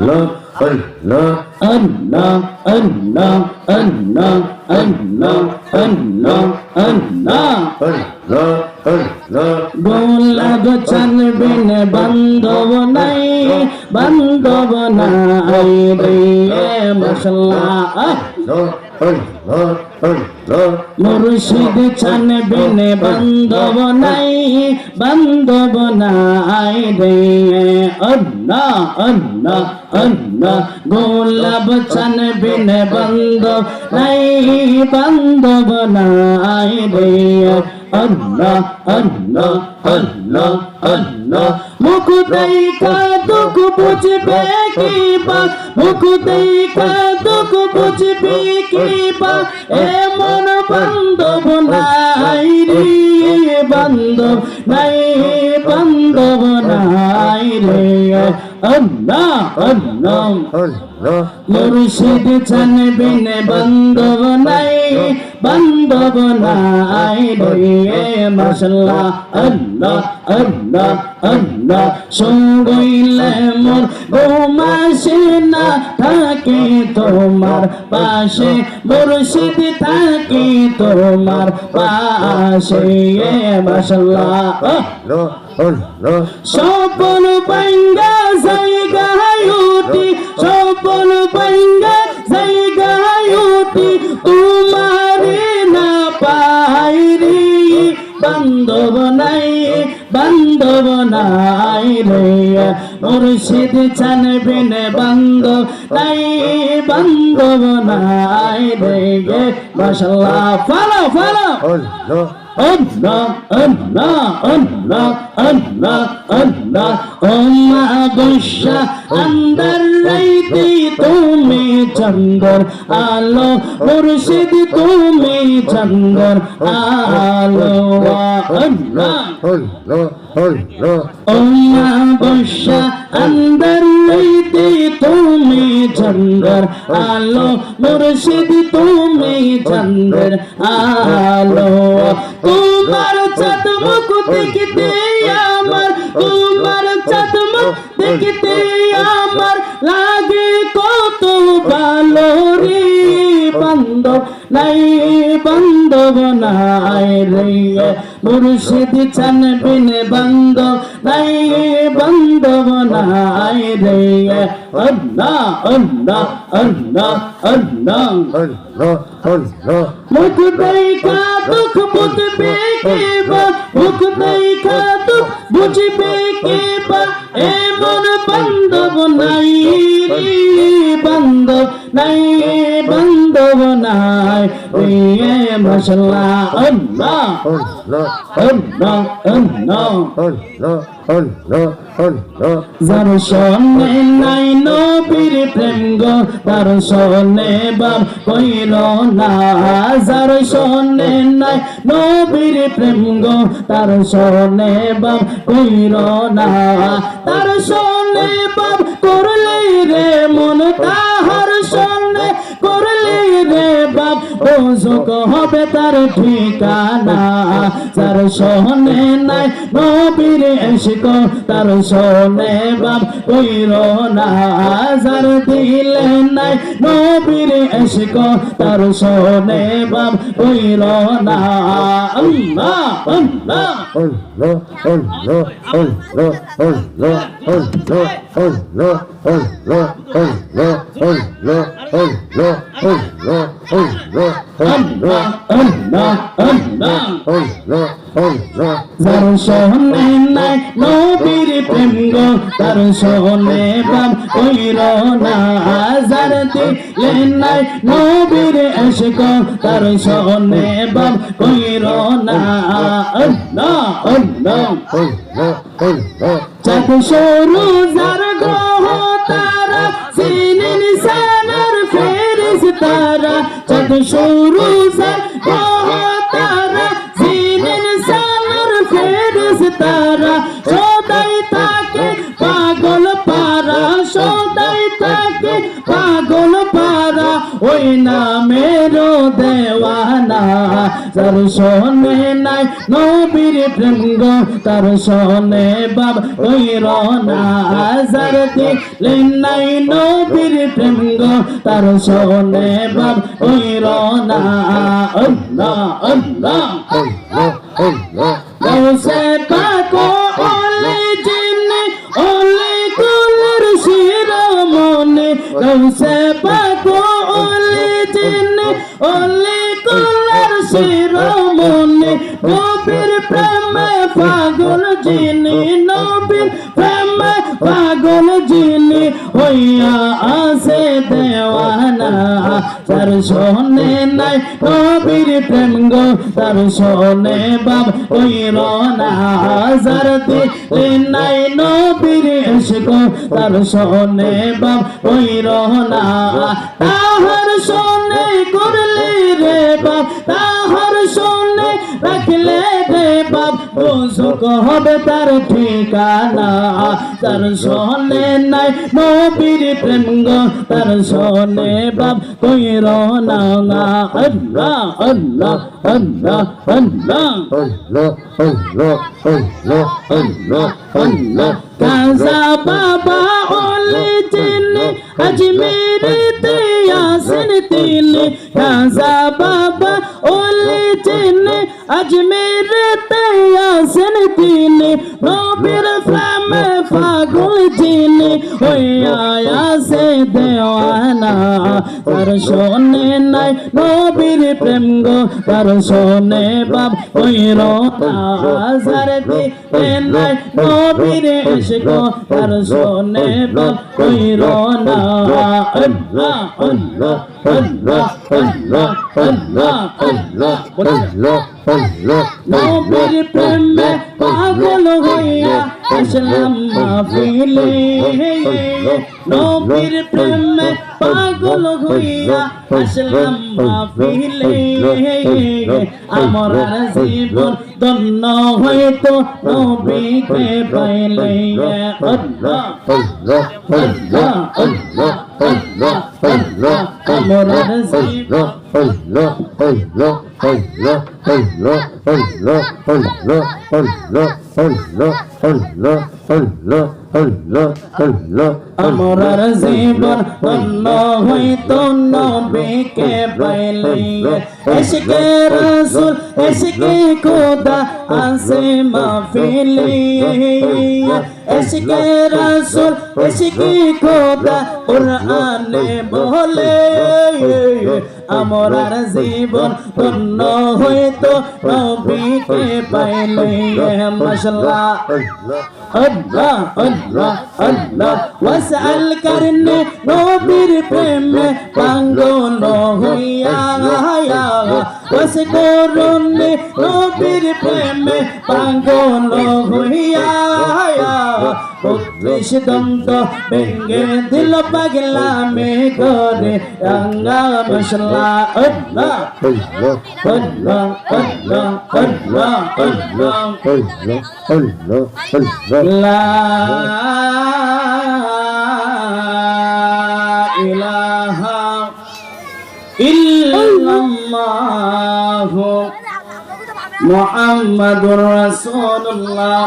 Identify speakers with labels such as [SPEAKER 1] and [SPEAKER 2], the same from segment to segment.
[SPEAKER 1] Allah, Allah,
[SPEAKER 2] Allah, Allah, Allah, Allah, Allah, Allah.
[SPEAKER 1] Allah, Allah.
[SPEAKER 2] গোলাপ চালবেন বান্ধব নাই বান্ধব নাই রে মশলা মুর্শিদ চান বিনে বান্ধব নাই বান্ধব নাই রে। অন্না অন্না অন্না, গোলাপ চান বিনে বান্ধব নাই বান্ধব নাই রে। আল্লাহ আল্লাহ আল্লাহ আল্লাহ। মুখ দেখা দুঃখ বুঝবে কি বা? মুখ দেখা দুঃখ বুঝবে কি বা? এমন বান্ধব নাই রে বান্ধব নাই বান্ধব নাই রে। আল্লাহ আল্লাহ।
[SPEAKER 1] Allah,
[SPEAKER 2] মুর্শিদ চানবেন বান্ধব নাই। বন্ধ বনাই লইয়ে মশলা আল্লাহ আল্লাহ আল্লাহ। সঙ্গইলে মন গোমাসে না থাকে তোমার পাশে মুর্শিদ থাকে তোমার পাশে মশলা সপন পাঙ্গা সাই গায়ুতি সপন পাঙ্গা সাই বান্ধব নাই বান্ধব নাই লইয়া মুর্শিদ চানবেন বান্ধব নাই বান্ধব নাই রে। মাশাল্লাহ, ফালো ফালো। আল্লাহ আল্লাহ আল্লাহ আল্লাহ আল্লাহ ওমা গোসা আন্দর রাইতে তুমি চন্দর আলো মুর্শিদ তুমি চন্দর আলো আল্লাহ আল্লাহ বর্ষা আন্দার রাইতে তুমি চন্দর আলো, মুর্শিদ তুমি চন্দর আলো, তোমার চাঁদ মুখ দেখতে আমার, তোমার চাঁদ মুখ দেখতে আমার লাগে কত ভালো রে। নাই বান্ধব নাই রে। মুর্শিদ চানবিন বান্ধব নাই বান্ধব নাই রে। আল্লাহ আল্লাহ আল্লাহ আল্লাহ
[SPEAKER 1] Allah, Allah.
[SPEAKER 2] মুখ দেখা দুঃখ বুঝবে কে বা মুখ দেখা দুঃখ বুঝবে কে বা এমন বান্ধব নাই বান্ধব নাই নাই রে মশলা আল্লাহ
[SPEAKER 1] Allah,
[SPEAKER 2] আল্লাহ আল্লাহ
[SPEAKER 1] Allah, Allah, Allah.
[SPEAKER 2] যার সনে নাই নবীর প্রেম গো তার সনে বাম কইর না যার সনে নাই নবীর প্রেম গো তার সনে বাম কইর না তার সনে বাম করলে রে মন তাহার সনে করলে রে বাপ ওজক হবে তার ঠিকানা তার সহনে নাই নবীর এসক তার সহনে বাপ কইর না যার দিলে নাই নবীর এসক তার সহনে বাপ কইর না আল্লাহ আল্লাহ
[SPEAKER 1] Allah, Allah, Allah, Allah, Allah, Allah, Allah,
[SPEAKER 2] আল্লাহ আল্লাহ আল্লাহ দারুণ সহনে নাই নবীর প্রেম গো দারুণ সহনে বাম কইর না হাজার দিলে নাই নবীর এশক দারুণ সহনে বাম কইর না
[SPEAKER 1] না না
[SPEAKER 2] চাকু সরু জার গ্রহ তারা সিনিন সানা। তারা চাঁদ সৌরু তারা জিন ইনসানের ফেরেশতারা তার শোনে নাই নবীর প্রেম গো তার শোনে বাব ওই রনা যার দিলে নাই নবীর প্রেম গো তার শোনে বাব ওই রনা আল্লাহ আল্লাহ
[SPEAKER 1] Allah, Allah,
[SPEAKER 2] গৌসে পাকো ওলে নবীর প্রেমে পাগল জিনি নবীর প্রেমে পাগল জিনি হইয়া আসে দেওয়ানা, তার শোনে নাই নবীর প্রেম গো, তার শোনে বাব ওই রনা যার দিলে নাই নবীর ইশক তার শোনে বাব ওই রনা তাহার রে বাপ সুখ হবে তার ঠিকানা। তার শোনে নাই নবীর প্রেম গো, তার শোনে বাপ কই রনা আল্লাহ আল্লাহ আল্লাহ আল্লাহ। বাবা চিনে আজমেরিতে আসেন তিনি নবীর প্রেমে পাগল চিনি হইয়া আসে দেওয়ানা তার শোনে নাই নবীর প্রেম গো তার শোনে বাপ যার দিলে নাই নবীর ইশক তার শোনে বাপ ওই রোনা আল্লাহ আল্লাহ আল্লাহ আল্লাহ আল্লাহ আল্লাহ নবীর প্রেমে পাগল হইয়া আসলাম মাহফিলে নবীর প্রেমে পাগল হইয়া আসলাম মাহফিলে আমার জীবন ধন্য হইতো নবীকে পাইলে আল্লাহ আল্লাহ আল্লাহ আমার জীবন ধন্য হইতো নবীকে পাইলে এসকে রসুল এসকে খোদা আসে মাহফিলে এসকে রসুল এসকে খোদা কুরআনে বলে আমার জীবন ধন্য হইতো নবীকে পাইলে মাশাআল্লাহ আল্লাহ আল্লাহ আল্লাহ ওয়াসআল করনে নবীর প্রেমে পাগল হইয়া ওয়াস করনে নবীর প্রেমে পাগল হইয়া বত্রিশ দন্ত ভেঙ্গে দিল পাগলা মে করে রঙ্গা মশলা আল্লাহ আল্লাহ আল্লাহ আল্লাহ আল্লাহ। ইলাহা ইল্লাল্লাহ মুহাম্মাদুর রাসূলুল্লাহ।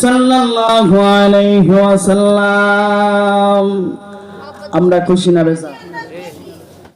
[SPEAKER 2] সাল্লাল্লাহু আলাইহি ওয়াসাল্লাম। আমরা খুশি না বেজা